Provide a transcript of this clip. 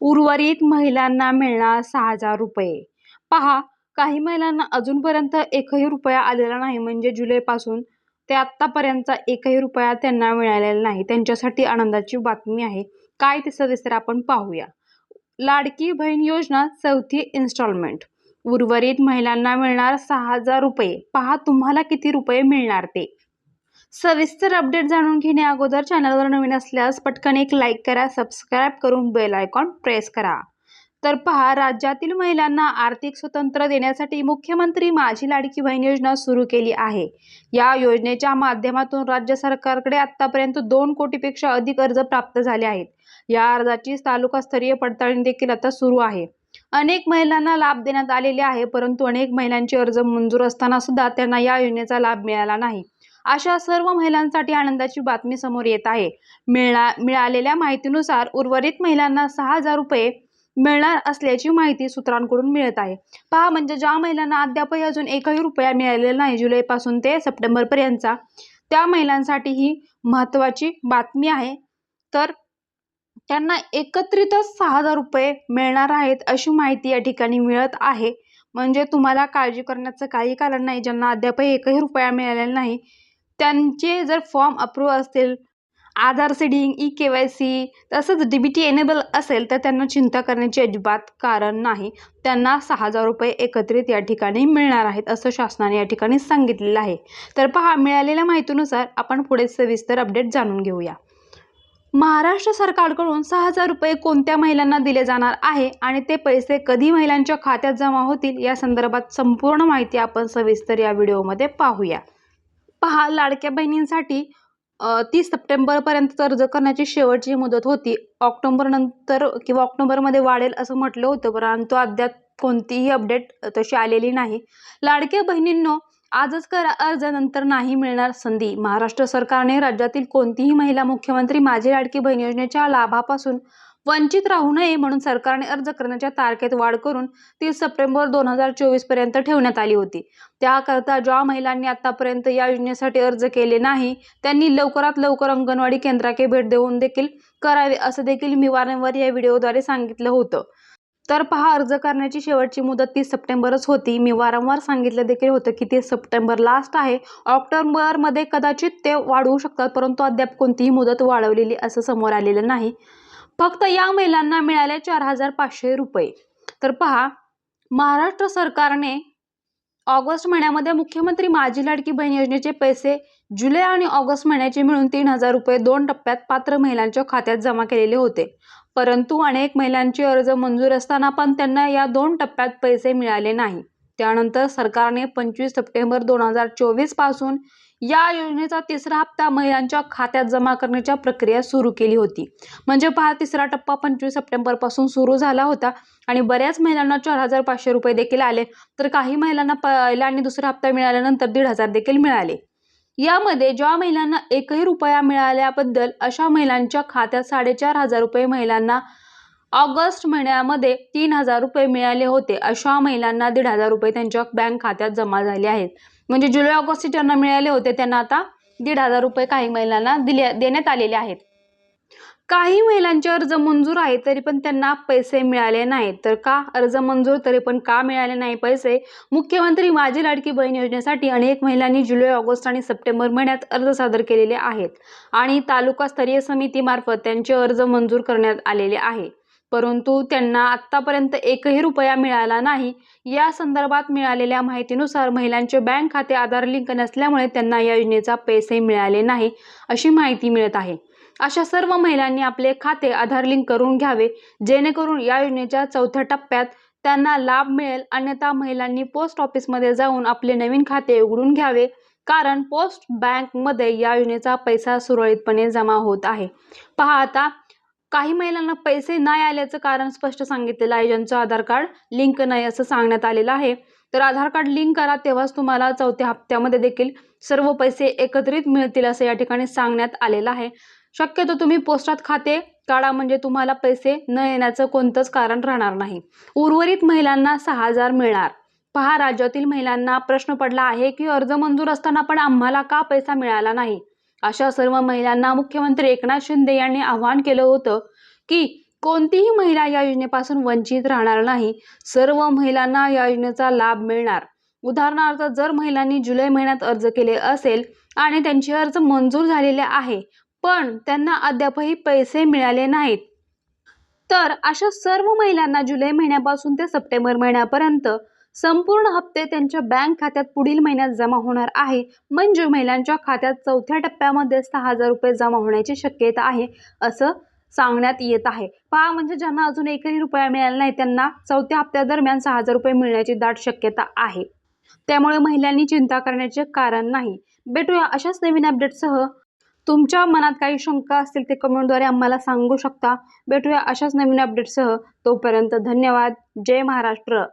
उर्वरित महिलांना मिळणार सहा हजार रुपये. पहा काही महिलांना अजूनपर्यंत एकही रुपया आलेला नाही. म्हणजे जुलैपासून ते आत्तापर्यंतचा एकही रुपया त्यांना मिळालेला नाही. त्यांच्यासाठी आनंदाची बातमी आहे. काय ते सविस्तर आपण पाहूया. लाडकी बहीण योजना चौथी इन्स्टॉलमेंट उर्वरित महिलांना मिळणार सहा हजार रुपये. पहा तुम्हाला किती रुपये मिळणार ते? सविस्तर अपडेट जाणून घेणे अगोदर चॅनलवर नवीन असल्यास पटकन एक लाईक करा सबस्क्राईब करून बेल आयकॉन प्रेस करा. तर पहा राज्यातील महिलांना आर्थिक स्वतंत्र देण्यासाठी मुख्यमंत्री माझी लाडकी बहीण योजना सुरू केली आहे. या योजनेच्या माध्यमातून राज्य सरकारकडे आतापर्यंत दोन कोटीपेक्षा अधिक अर्ज प्राप्त झाले आहेत. या अर्जाची तालुकास्तरीय पडताळणी देखील आता सुरू आहे. अनेक महिलांना लाभ देण्यात आलेले आहे परंतु अनेक महिलांचे अर्ज मंजूर असताना सुद्धा त्यांना या योजनेचा लाभ मिळाला नाही. अशा सर्व महिलांसाठी आनंदाची बातमी समोर येत आहे. मिळा मिळालेल्या माहितीनुसार उर्वरित महिलांना सहा हजार रुपये मिळणार असल्याची माहिती सूत्रांकडून मिळत आहे. पहा म्हणजे ज्या महिलांना अद्यापही अजून एकही रुपया मिळालेला नाही जुलैपासून ते सप्टेंबरपर्यंतचा त्या महिलांसाठी ही महत्त्वाची बातमी आहे. तर त्यांना एकत्रितच सहा हजार रुपये मिळणार आहेत अशी माहिती या ठिकाणी मिळत आहे. म्हणजे तुम्हाला काळजी करण्याचं काही कारण नाही. ज्यांना अद्यापही एकही रुपया मिळालेला नाही त्यांचे जर फॉर्म अप्रूव्ह असतील Aadhaar seeding E K Y C तसंच डी बी टी एनेबल असेल तर त्यांना चिंता करण्याची अजिबात कारण नाही. त्यांना सहा हजार रुपये एकत्रित या ठिकाणी मिळणार आहेत असं शासनाने या ठिकाणी सांगितलेलं आहे. तर पहा मिळालेल्या माहितीनुसार आपण पुढे सविस्तर अपडेट जाणून घेऊया. महाराष्ट्र सरकारकडून सहा हजार रुपये कोणत्या महिलांना दिले जाणार आहे आणि ते पैसे कधी महिलांच्या खात्यात जमा होतील या संदर्भात संपूर्ण माहिती आपण सविस्तर या व्हिडिओमध्ये पाहूया. पहा लाडक्या बहिणींसाठी तीस सप्टेंबरपर्यंत अर्ज करण्याची शेवटची मुदत होती. ऑक्टोबरनंतर किंवा ऑक्टोबरमध्ये वाढेल असं म्हटलं होतं परंतु अद्याप कोणतीही अपडेट तशी आलेली नाही. लाडक्या बहिणींनो आजच करा अर्ज नंतर नाही मिळणार संधी. महाराष्ट्र सरकारने राज्यातील कोणतीही महिला मुख्यमंत्री माझी लाडकी बहीण योजनेच्या लाभापासून वंचित राहू नये म्हणून सरकारने अर्ज करण्याच्या तारखेत वाढ करून तीस सप्टेंबर दोन हजार चोवीसपर्यंत ठेवण्यात आली होती. त्याकरता ज्या महिलांनी आतापर्यंत या योजनेसाठी अर्ज केले नाही त्यांनी लवकरात लवकर अंगणवाडी केंद्राकडे भेट देऊन देखील करावे असं देखील मी वारंवार या व्हिडिओद्वारे सांगितलं होतं. तर पहा अर्ज करण्याची शेवटची मुदत तीस सप्टेंबरच होती. मी वारंवार सांगितलं देखील होतं की तीस सप्टेंबर लास्ट आहे. ऑक्टोबरमध्ये कदाचित ते वाढवू शकतात परंतु अद्याप कोणतीही मुदत वाढवलेली असं समोर आलेलं नाही. फक्त या महिलांना मिळाले चार हजार पाचशे रुपये. तर पहा महाराष्ट्र सरकारने ऑगस्ट महिन्यामध्ये मुख्यमंत्री माझी लाडकी बहीण योजनेचे पैसे जुलै आणि ऑगस्ट महिन्याचे मिळून तीन हजार रुपये दोन टप्प्यात पात्र महिलांच्या खात्यात जमा केलेले होते. परंतु अनेक महिलांचे अर्ज मंजूर असताना पण त्यांना या दोन टप्प्यात पैसे मिळाले नाही. त्यानंतर सरकारने पंचवीस सप्टेंबर दोन हजार चोवीसपासून या योजनेचा तिसरा हप्ता महिलांच्या खात्यात जमा करण्याच्या प्रक्रिया सुरू केली होती. म्हणजे पहा तिसरा टप्पा पंचवीस सप्टेंबरपासून सुरू झाला होता आणि बऱ्याच महिलांना चार हजार पाचशे रुपये देखील आले. तर काही महिलांना पहिला आणि दुसरा हप्ता मिळाल्यानंतर दीड हजार देखील मिळाले. यामध्ये ज्या महिलांना एकही रुपया मिळाल्याबद्दल अशा महिलांच्या खात्यात साडेचार हजार रुपये महिलांना ऑगस्ट महिन्यामध्ये तीन हजार रुपये मिळाले होते. अशा महिलांना दीड हजार रुपये त्यांच्या बँक खात्यात जमा झाले आहेत. म्हणजे जुलै ऑगस्ट ज्यांना मिळाले होते त्यांना आता दीड हजार रुपये काही महिलांना दिले देण्यात आलेले आहेत. काही महिलांचे अर्ज मंजूर आहे तरी पण त्यांना पैसे मिळाले नाहीत. तर का अर्ज मंजूर? तरी पण का मिळाले नाही पैसे? मुख्यमंत्री माझी लाडकी बहीण योजनेसाठी अनेक महिलांनी जुलै ऑगस्ट आणि सप्टेंबर महिन्यात अर्ज सादर केलेले आहेत. आणि तालुकास्तरीय समितीमार्फत त्यांचे अर्ज मंजूर करण्यात आलेले आहे. परंतु त्यांना आत्तापर्यंत एकही रुपया मिळाला नाही. या संदर्भात मिळालेल्या माहितीनुसार महिलांचे बँक खाते आधार लिंक नसल्यामुळे त्यांना या योजनेचा पैसे मिळाले नाही अशी माहिती मिळत आहे. अशा सर्व महिलांनी आपले खाते आधार लिंक करून घ्यावे जेणेकरून या योजनेच्या चौथ्या टप्प्यात त्यांना लाभ मिळेल. अन्यथा महिलांनी पोस्ट ऑफिसमध्ये जाऊन आपले नवीन खाते उघडून घ्यावे कारण पोस्ट बँकमध्ये या योजनेचा पैसा सुरळीतपणे जमा होत आहे. पहा आता काही महिलांना पैसे नाही आल्याचं कारण स्पष्ट सांगितलेलं आहे. ज्यांचं आधार कार्ड लिंक नाही असं सांगण्यात आलेलं आहे. तर आधार कार्ड लिंक करा तेव्हाच तुम्हाला चौथ्या हप्त्यामध्ये देखील सर्व पैसे एकत्रित मिळतील असं या ठिकाणी सांगण्यात आलेलं आहे. शक्यतो तुम्ही पोस्टात खाते काढा म्हणजे तुम्हाला पैसे न येण्याचं कोणतंच कारण राहणार नाही. उर्वरित महिलांना सहा हजार मिळणार. पहा राज्यातील महिलांना प्रश्न पडला आहे की अर्ज मंजूर असताना पण आम्हाला का पैसा मिळाला नाही? अशा सर्व महिलांना मुख्यमंत्री एकनाथ शिंदे यांनी आवाहन केलं होतं की कोणतीही महिला या योजनेपासून वंचित राहणार नाही. सर्व महिलांना या योजनेचा लाभ मिळणार. उदाहरणार्थ जर महिलांनी जुलै महिन्यात अर्ज केले असेल आणि त्यांचे अर्ज मंजूर झालेले आहे पण त्यांना अद्यापही पैसे मिळाले नाहीत तर अशा सर्व महिलांना जुलै महिन्यापासून ते सप्टेंबर महिन्यापर्यंत संपूर्ण हप्ते त्यांच्या बँक खात्यात पुढील महिन्यात जमा होणार आहे. म्हणजे महिलांच्या खात्यात चौथ्या टप्प्यामध्ये सहा हजार रुपये जमा होण्याची शक्यता आहे असं सांगण्यात येत आहे. पहा म्हणजे ज्यांना अजून एकही रुपया मिळाला नाही त्यांना चौथ्या हप्त्यादरम्यान सहा हजार रुपये मिळण्याची दाट शक्यता आहे. त्यामुळे महिलांनी चिंता करण्याचे कारण नाही. भेटूया अशाच नवीन अपडेटसह. तुमच्या मनात काही शंका असतील ते कमेंटद्वारे आम्हाला सांगू शकता. भेटूया अशाच नवीन अपडेटसह. तोपर्यंत धन्यवाद. जय महाराष्ट्र.